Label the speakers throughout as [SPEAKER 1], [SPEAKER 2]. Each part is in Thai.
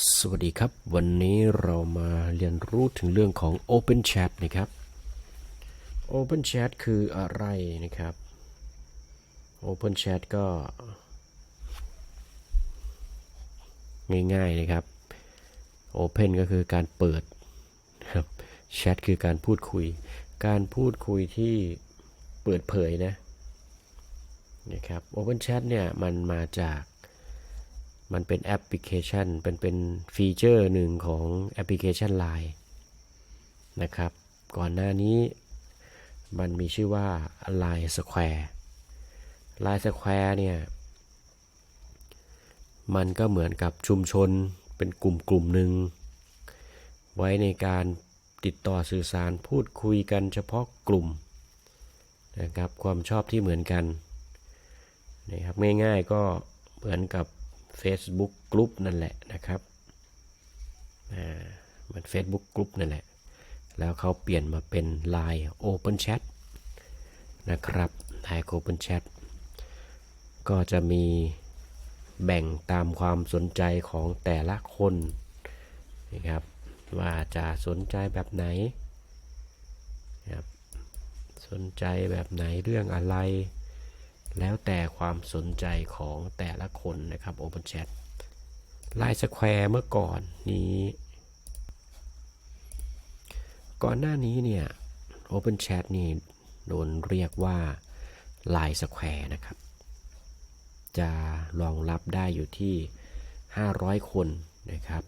[SPEAKER 1] สวัสดีครับ วันนี้เรามาเรียนรู้ถึงเรื่องของ Open Chat นะครับ Open Chat คืออะไรนะครับ Open Chat ก็ ง่ายๆนะครับ Open ก็คือการเปิดครับ Chat คือการพูดคุย การพูดคุยที่เปิดเผยนะนะครับ Open Chat เนี่ยมันมาจาก มันเป็นแอปพลิเคชันเป็นเป็นฟีเจอร์หนึ่งของแอปพลิเคชัน Line นะครับ ก่อนหน้านี้มันมีชื่อว่า Line Square Line Square เนี่ย มันก็เหมือนกับชุมชนเป็นกลุ่มกลุ่มหนึ่ง ไว้ในการติดต่อสื่อสารพูดคุยกันเฉพาะกลุ่มนะครับความชอบที่เหมือนกันนะครับง่ายๆก็เหมือนกับ Facebook กลุ่มนั่นแหละนะครับมัน Facebook กลุ่มนั่นแหละ แล้วเขาเปลี่ยนมาเป็น Line Open Chat นะครับ Line Open Chat ก็จะมีแบ่งตามความสนใจของแต่ละคนนะครับว่าจะสนใจแบบไหนนะครับสนใจแบบไหนเรื่องอะไร แล้วแต่ความสนใจของแต่ละคนนะครับ Open Chat Line Square เมื่อก่อนนี้ ก่อนหน้านี้เนี่ย Open Chat นี่โดนเรียกว่า Line Square นะครับ จะรองรับได้อยู่ที่ 500 คนนะครับ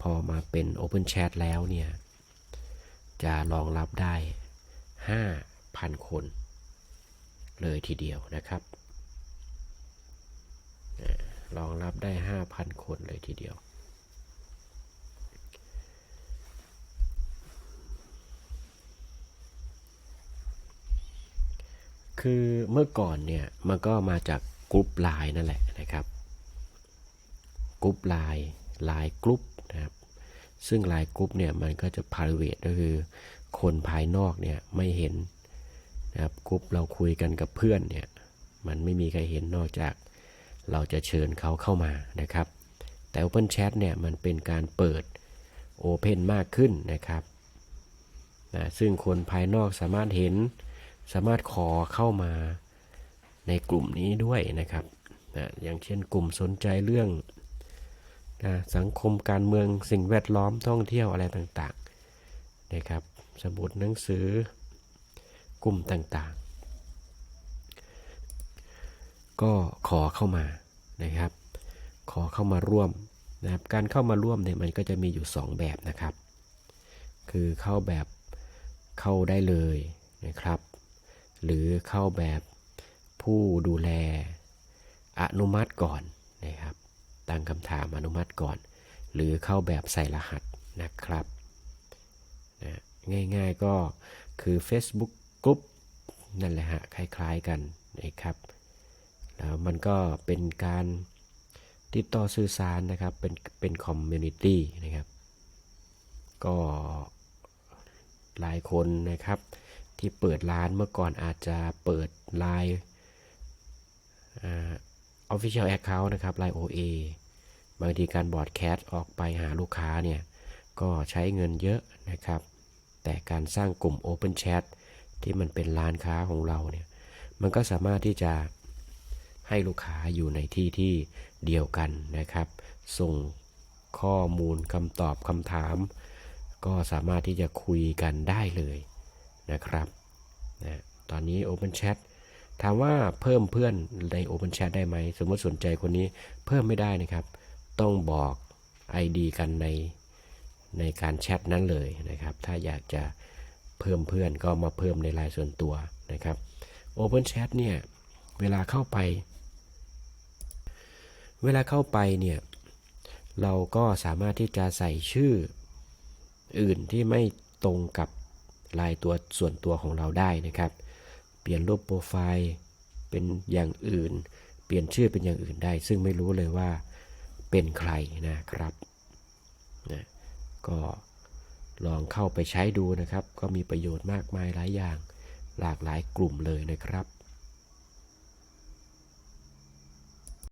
[SPEAKER 1] พอมาเป็น Open Chat แล้วเนี่ย จะรองรับได้ 5,000 คน เลยทีเดียวนะครับรองรับได้ 5,000 คนเลยทีเดียว คือเมื่อก่อนเนี่ยมันก็มาจากกรุ๊ปไลน์นั่นแหละนะครับกรุ๊ปไลน์ไลน์กรุ๊ปนะครับซึ่งไลน์กรุ๊ปเนี่ยมันก็จะ private ก็คือคนภายนอกเนี่ยไม่เห็น นะครับกรุ๊ปเราคุยกันกับเพื่อนเนี่ยมันไม่มีใครเห็นนอกจาก เราจะเชิญเขาเข้ามานะครับ แต่ Open Chat เนี่ยมันเป็นการเปิด Open มากขึ้นนะครับนะซึ่งคนภายนอกสามารถเห็นสามารถขอเข้ามาในกลุ่มนี้ด้วยนะครับนะอย่างเช่นกลุ่มสนใจเรื่องนะสังคมการเมืองสิ่งแวดล้อมท่องเที่ยวอะไรต่างๆนะครับ สมุดหนังสือ กลุ่มต่างๆ ก็ขอเข้ามานะครับ ขอเข้ามาร่วมนะครับ การเข้ามาร่วมเนี่ยมันก็จะมีอยู่ 2 แบบนะครับ คือเข้าแบบเข้าได้เลยนะครับ หรือเข้าแบบผู้ดูแลอนุมัติก่อนนะครับ ตั้งคำถามอนุมัติก่อน หรือเข้าแบบใส่รหัสนะครับนะง่ายๆก็คือ Facebook กลุ่มนั่นแหละฮะคล้ายๆกันนะครับ แล้วมันก็เป็นการติดต่อสื่อสารนะครับ เป็นเป็นคอมมูนิตี้นะครับ ก็หลายคนนะครับ ที่เปิดร้านเมื่อก่อนอาจจะเปิดไลน์ออฟฟิเชียลแอคเคาท์นะครับไลน์ OA บางทีการบอร์ดแคสต์ออกไปหาลูกค้าเนี่ย ก็ใช้เงินเยอะนะครับ แต่การสร้างกลุ่ม Open Chat ที่มันเป็นร้านค้าของเราเนี่ยมันก็สามารถที่จะให้ลูกค้าอยู่ในที่ที่เดียวกันนะครับ ส่งข้อมูลคำตอบคำถาม ก็สามารถที่จะคุยกันได้เลยนะครับนะตอนนี้ Open Chat ถามว่าเพิ่มเพื่อนใน Open Chat ได้ไหม สมมติสนใจคนนี้เพิ่มไม่ได้นะครับ ต้องบอก ID กันในในการแชทนั้นเลยนะครับ ถ้าอยากจะ เพิ่มเพื่อนก็มาเพิ่มในไลน์ส่วนตัวนะครับ Open Chat เนี่ยเวลาเข้าไป เวลาเข้าไปเนี่ยเราก็สามารถที่จะใส่ชื่ออื่นที่ไม่ตรงกับลายตัวส่วนตัวของเราได้นะครับ เปลี่ยนรูปโปรไฟล์เป็นอย่างอื่น เปลี่ยนชื่อเป็นอย่างอื่นได้ ซึ่งไม่รู้เลยว่าเป็นใครนะครับนะก็ ลองเข้าไปใช้ดูนะครับ ก็มีประโยชน์มากมายหลายอย่าง หลากหลายกลุ่มเลยนะครับ